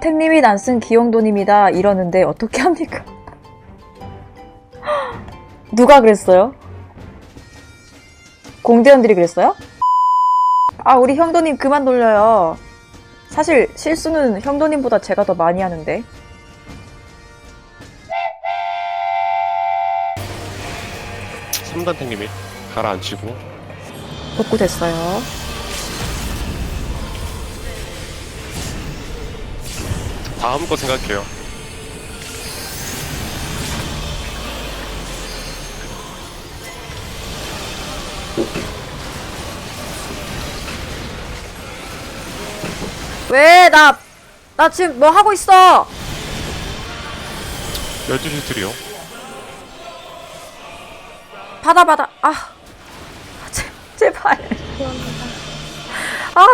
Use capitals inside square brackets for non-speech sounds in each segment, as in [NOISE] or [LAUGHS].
택님이 난쓴 기용돈입니다. 이러는데 어떻게 합니까? [LAUGHS] 누가 그랬어요? 공대원들이 그랬어요? 아, 우리 형도님 그만 놀려요. 사실 실수는 형도님보다 제가 더 많이 하는데. 삼단 탱님이 가라앉히고 복구 됐어요. 다음 거 생각해요. 왜? 나, 나 지금 뭐 하고 있어? 12시 드리요. 받아, 받아. 아. 제, 제발. 아.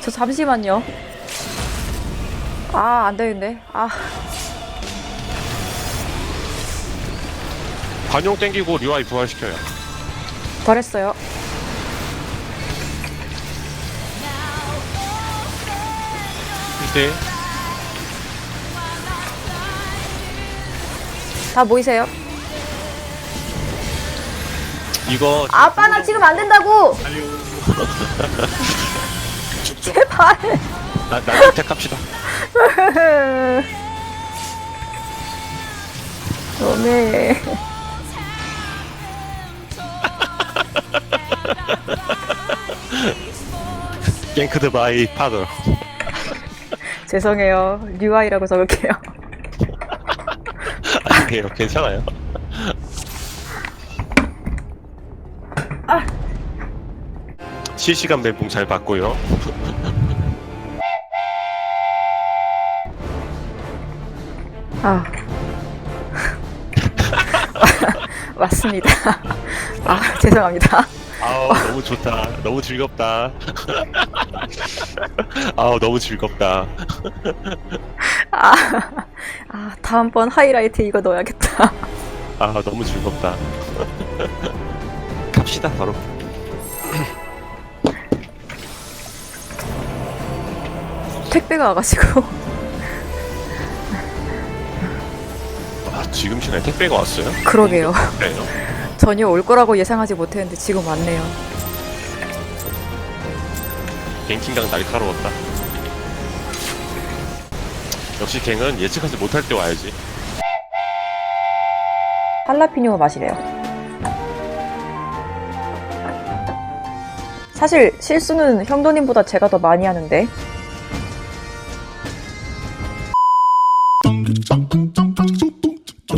저 잠시만요. 아, 안 되겠네. 아. 관용 땡기고 리와이 부활시켜요. 버렸어요. 이때 다 모이세요. 이거 아빠, 나 지금 안 된다고! [LAUGHS] 제발. 나, 나 택합시다. 너네. 갱크드 바이 파더. 죄송해요. 류아이라고 적을게요. 아니에요. 괜찮아요. 실시간 멘붕 잘 받고요. 아. [LAUGHS] 맞습니다. 아, 죄송합니다. 아우 너무 좋다. 너무 즐겁다. [LAUGHS] 아우 너무 즐겁다. 아, 아, 다음번 하이라이트 이거 넣어야겠다. 아 너무 즐겁다. [LAUGHS] 갑시다 바로. 택배가 와가지고. 아 지금 시간에 택배가 왔어요? 그러게요. 네. 전혀 올 거라고 예상하지 못했는데 지금 왔네요. 갱킹강 날카로웠다. 역시 갱은 예측하지 못할 때 와야지. 할라피뇨 맛이래요. 사실 실수는 형도님보다 제가 더 많이 하는데.